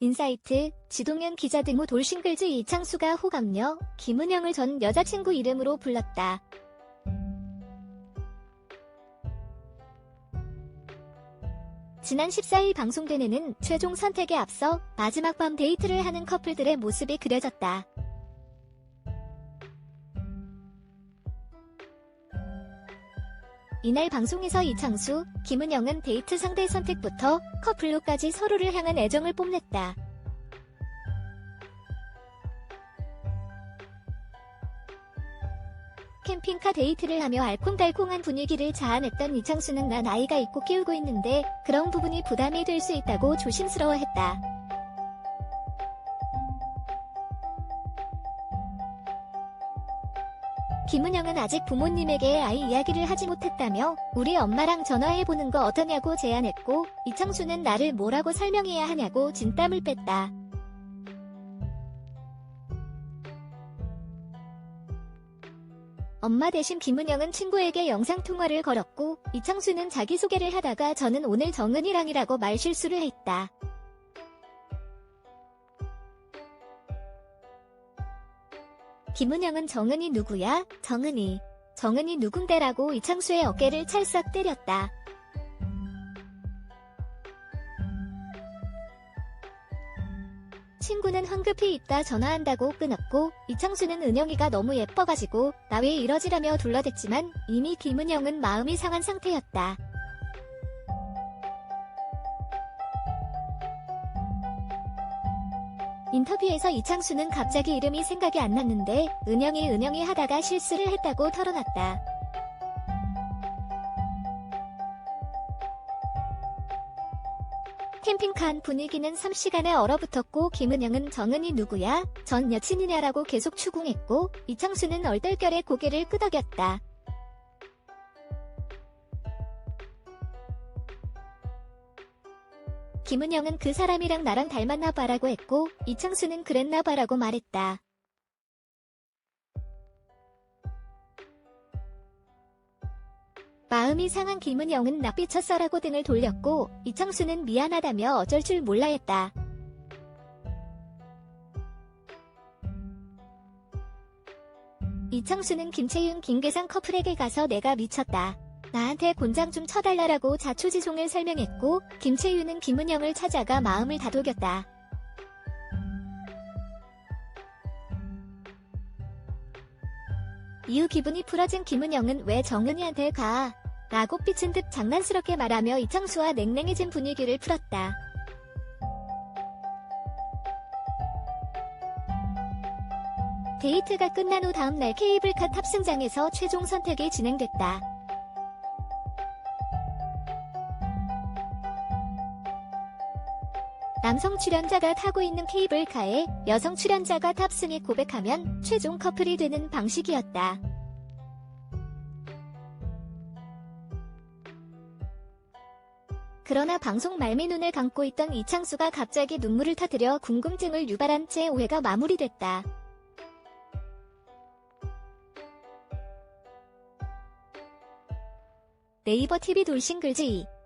인사이트, 지동현 기자 등후 돌싱글즈 이창수가 호감녀 김은영을 전 여자친구 이름으로 불렀다. 지난 14일 방송된 애는 최종 선택에 앞서 마지막 밤 데이트를 하는 커플들의 모습이 그려졌다. 이날 방송에서 이창수, 김은영은 데이트 상대 선택부터 커플로까지 서로를 향한 애정을 뽐냈다. 캠핑카 데이트를 하며 알콩달콩한 분위기를 자아냈던 이창수는 난 아이가 있고 키우고 있는데 그런 부분이 부담이 될 수 있다고 조심스러워했다. 김은영은 아직 부모님에게 아이 이야기를 하지 못했다며 우리 엄마랑 전화해보는 거 어떠냐고 제안했고 이창수는 나를 뭐라고 설명해야 하냐고 진땀을 뺐다. 엄마 대신 김은영은 친구에게 영상통화를 걸었고 이창수는 자기소개를 하다가 저는 오늘 정은이랑이라고 말실수를 했다. 김은영은 정은이 누구야? 정은이. 정은이 누군데라고 이창수의 어깨를 찰싹 때렸다. 친구는 황급히 있다 전화한다고 끊었고 이창수는 은영이가 너무 예뻐가지고 나 왜 이러지라며 둘러댔지만 이미 김은영은 마음이 상한 상태였다. 인터뷰에서 이창수는 갑자기 이름이 생각이 안 났는데 은영이 은영이 하다가 실수를 했다고 털어놨다. 캠핑카 안 분위기는 3시간에 얼어붙었고 김은영은 정은이 누구야? 전 여친이냐라고 계속 추궁했고 이창수는 얼떨결에 고개를 끄덕였다. 김은영은 그 사람이랑 나랑 닮았나 봐라고 했고 이창수는 그랬나 봐라고 말했다. 마음이 상한 김은영은 나 삐쳤어라고 등을 돌렸고 이창수는 미안하다며 어쩔 줄 몰라 했다. 이창수는 김채윤 김계상 커플에게 가서 내가 미쳤다. 나한테 곤장 좀 쳐달라라고 자초지종을 설명했고 김채윤은 김은영을 찾아가 마음을 다독였다. 이후 기분이 풀어진 김은영은 왜 정은이한테 가? 라고 삐친 듯 장난스럽게 말하며 이창수와 냉랭해진 분위기를 풀었다. 데이트가 끝난 후 다음날 케이블카 탑승장에서 최종 선택이 진행됐다. 남성 출연자가 타고 있는 케이블카에 여성 출연자가 탑승해 고백하면 최종 커플이 되는 방식이었다. 그러나 방송 말미 눈을 감고 있던 이창수가 갑자기 눈물을 터뜨려 궁금증을 유발한 채 오해가 마무리됐다. 네이버 TV 돌싱글즈 2